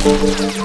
Thank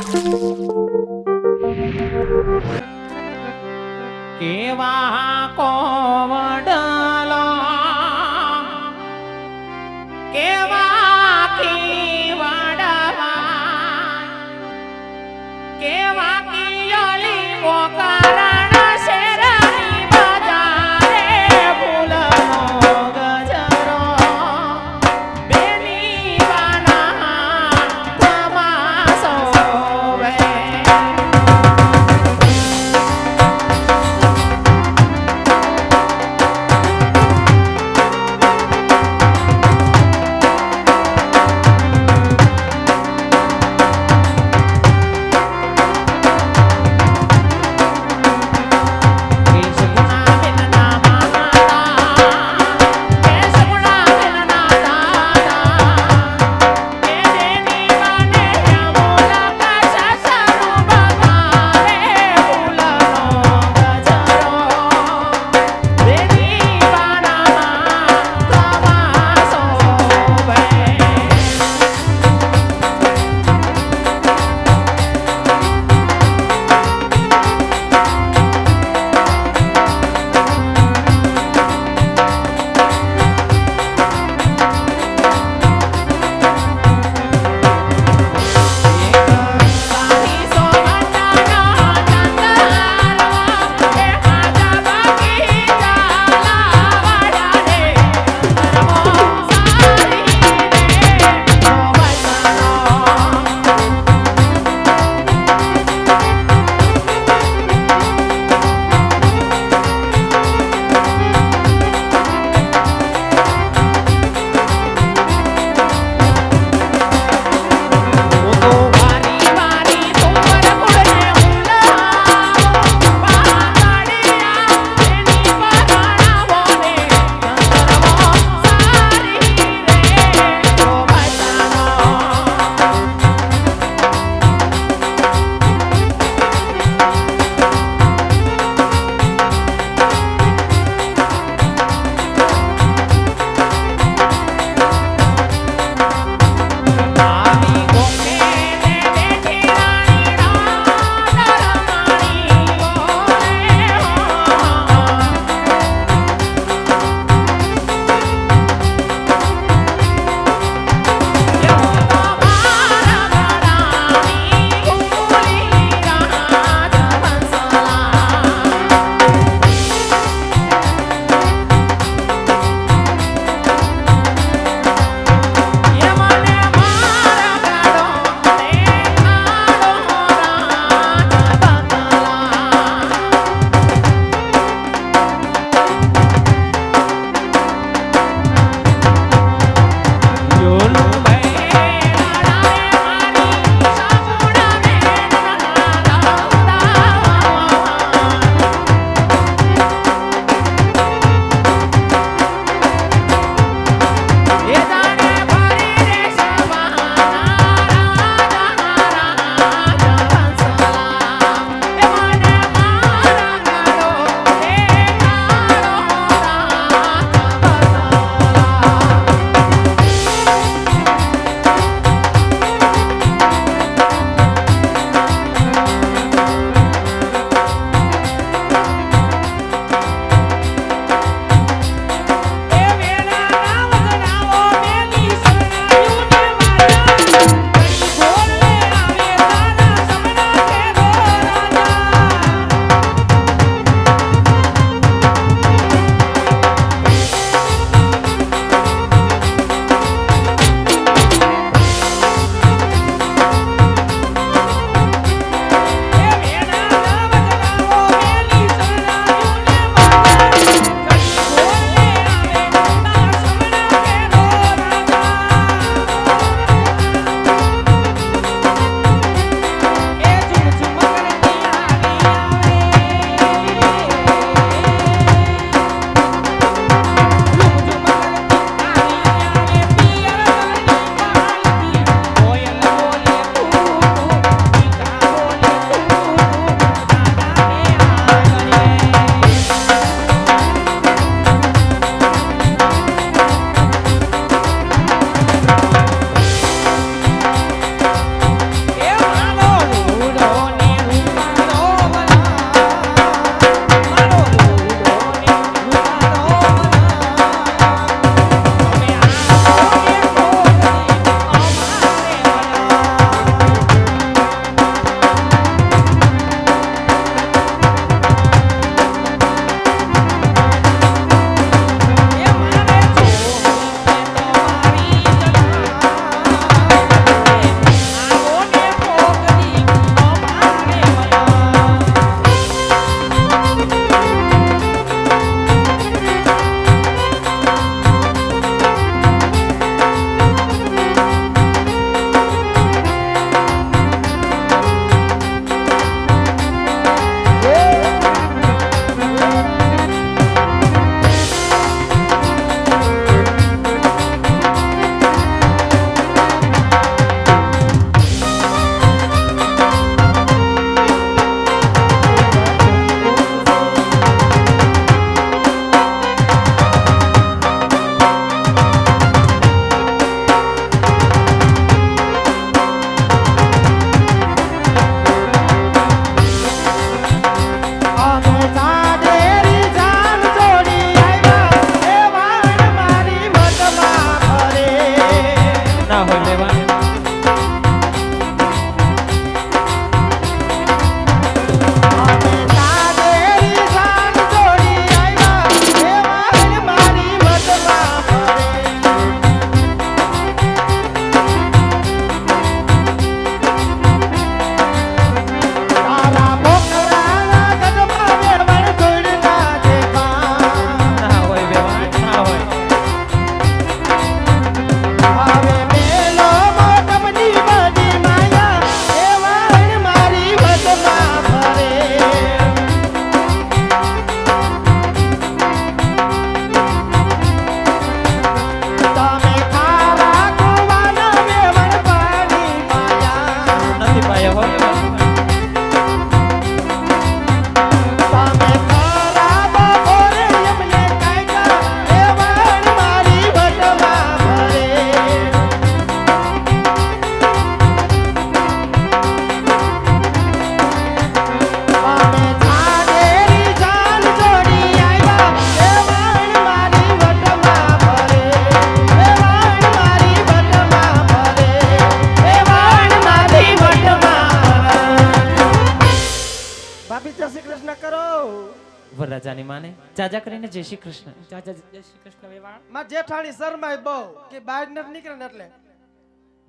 જાજા કરીને જય શ્રી કૃષ્ણ. ચાચા જય શ્રી કૃષ્ણ વેવાણ. માં જેઠાણી શરમાય બહુ કે બહાર નથી નીકળે ને એટલે.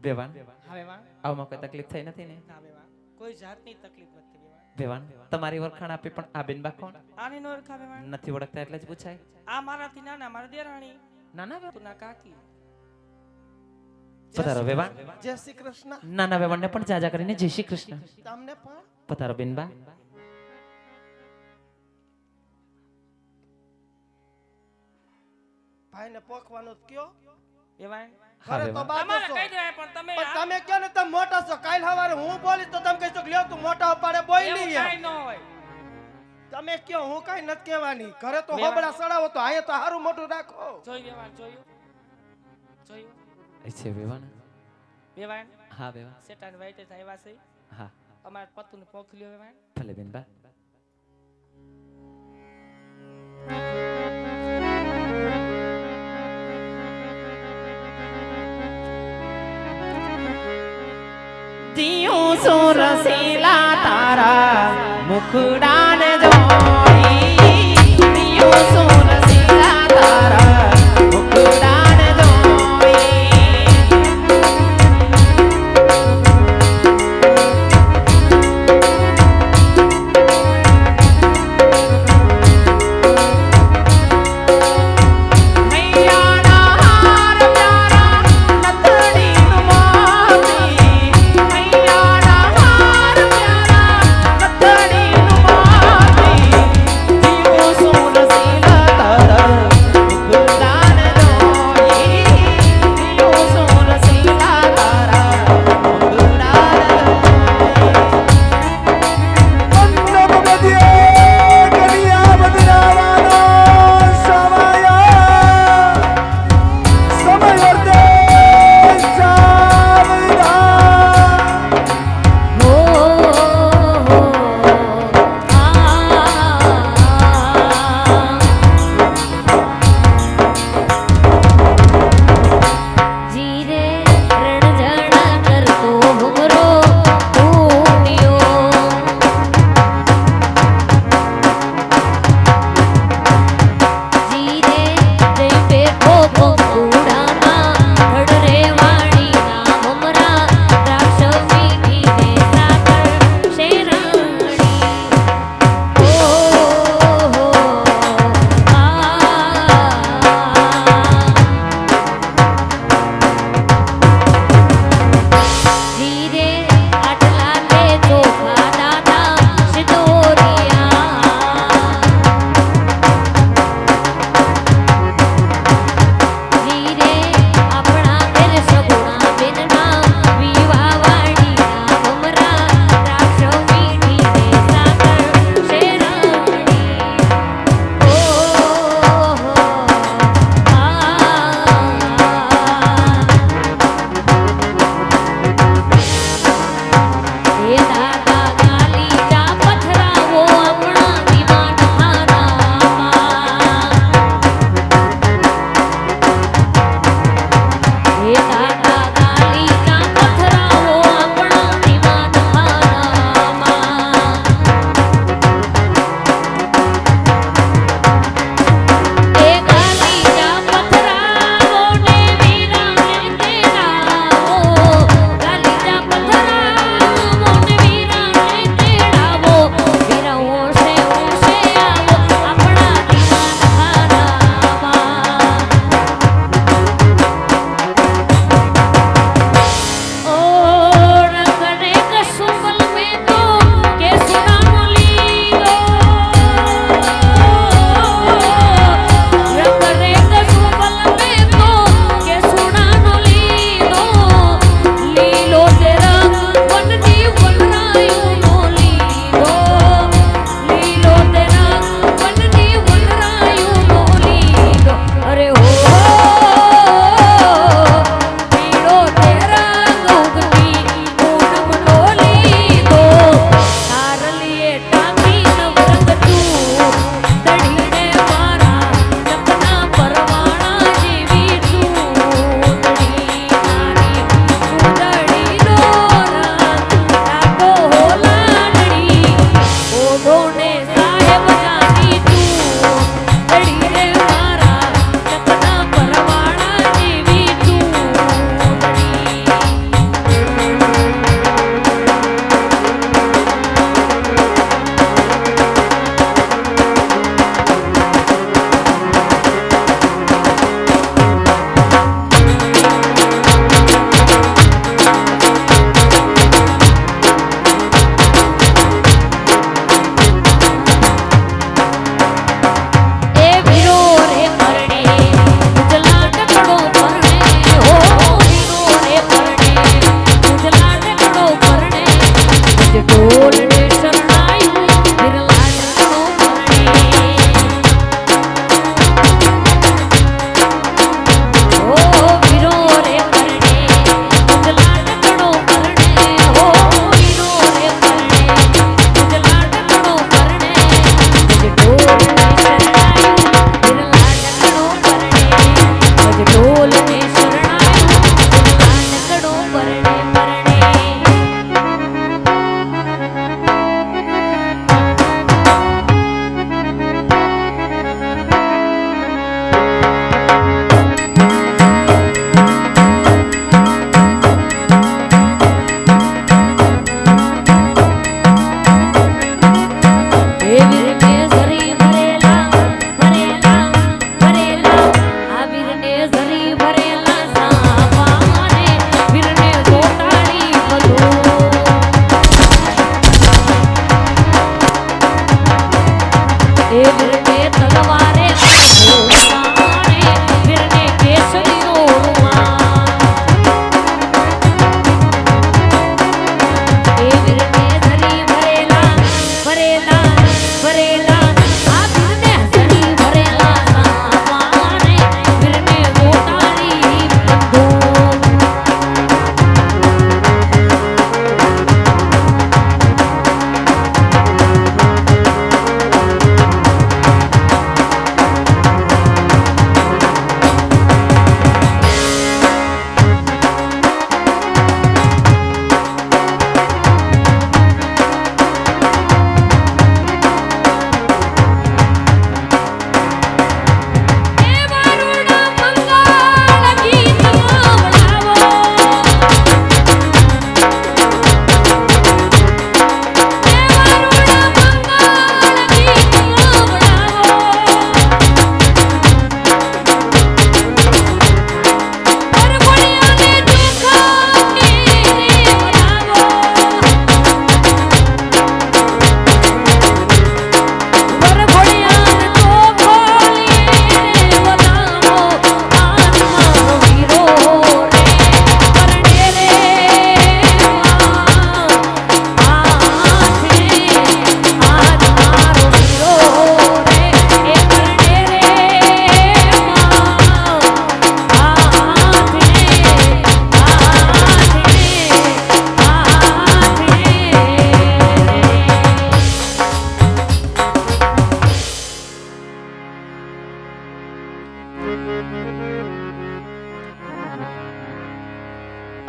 બેવાન હા વેવાણ. આવમાં કોઈ તકલીફ થઈ નથી ને? ના વેવાણ. કોઈ જાતની તકલીફ નથી વેવાણ. તમારી ઓળખાણ આપી પણ આ બેન બા કોણ? આની નો ઓળખા વેવાણ. નથી ઓળખતા એટલે જ પૂછાય. આ મારાથી નાના મારા દેરાણી. નાના વેવાણ. તું ના કાકી. પધારો વેવાણ. જય શ્રી કૃષ્ણ. નાના વેવાણને પણ જાજા કરીને જય શ્રી કૃષ્ણ. તમને પણ? પધારો બેન ભાઈને પોખવાનું જ કયો? હા ઘરે તો. કહી દેવાય પણ તમે પણ તમે કહો ને તમે મોટા છો. કાલ સવારે હું બોલી તો તમે કહીશો કે લ્યો તું મોટા ઉપાડે બોલી કાંઈ ન હોય. તમે કયો હું કઈ નથી કહેવાની. ઘરે તો. હોબળા સડાવો તો અહીંયા તો હારું મોટું રાખો. જોયું જોયું? જોયું? એ છે વેવાણ? વેવાણ? હા વેવાણ. સેટાન વાઈટે આવ્યા છે. હા. અમાર પતુને પોખલ્યો વેવાણ. ભલે બેન બા. દિયું સુરસીલા તારા મુખડાને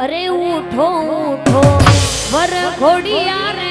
અરે ઉઠો ઉઠો વર ઘોડિયા